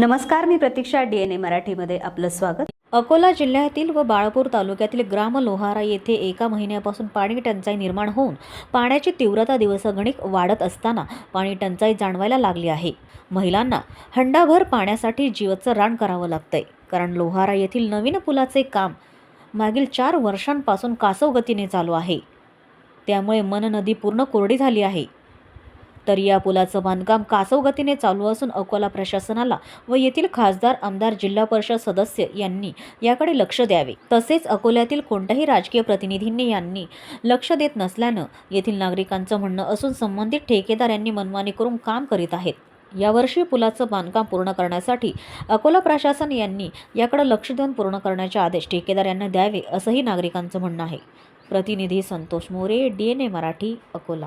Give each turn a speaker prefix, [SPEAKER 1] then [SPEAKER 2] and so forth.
[SPEAKER 1] नमस्कार मी प्रतीक्षा D N ए मराठीमध्ये आपलं स्वागत.
[SPEAKER 2] अकोला जिल्ह्यातील व बाळापूर तालुक्यातील ग्राम लोहारा येथे एका महिन्यापासून पाणी टंचाई निर्माण होऊन पाण्याची तीव्रता दिवसगणिक वाढत असताना पाणी टंचाई जाणवायला लागली आहे. महिलांना हंडाभर पाण्यासाठी जीवचं रान करावं लागतंय कारण लोहारा येथील नवीन पुलाचे काम मागील चार वर्षांपासून कासव गतीने चालू आहे. त्यामुळे मन नदी पूर्ण कोरडी झाली आहे. तर या पुलाचं बांधकाम कासव गतीने चालू असून अकोला प्रशासनाला व येथील खासदार आमदार जिल्हा परिषद सदस्य यांनी याकडे लक्ष द्यावे. तसेच अकोल्यातील कोणत्याही राजकीय प्रतिनिधींनी यांनी लक्ष देत नसल्यानं येथील नागरिकांचं म्हणणं असून संबंधित ठेकेदार यांनी मनमानी करून काम करीत आहेत. यावर्षी पुलाचं बांधकाम पूर्ण करण्यासाठी अकोला प्रशासन यांनी याकडे लक्ष देऊन पूर्ण करण्याचे आदेश ठेकेदार यांना द्यावे असंही नागरिकांचं म्हणणं आहे. प्रतिनिधी Santosh More D N A Marathi Akola.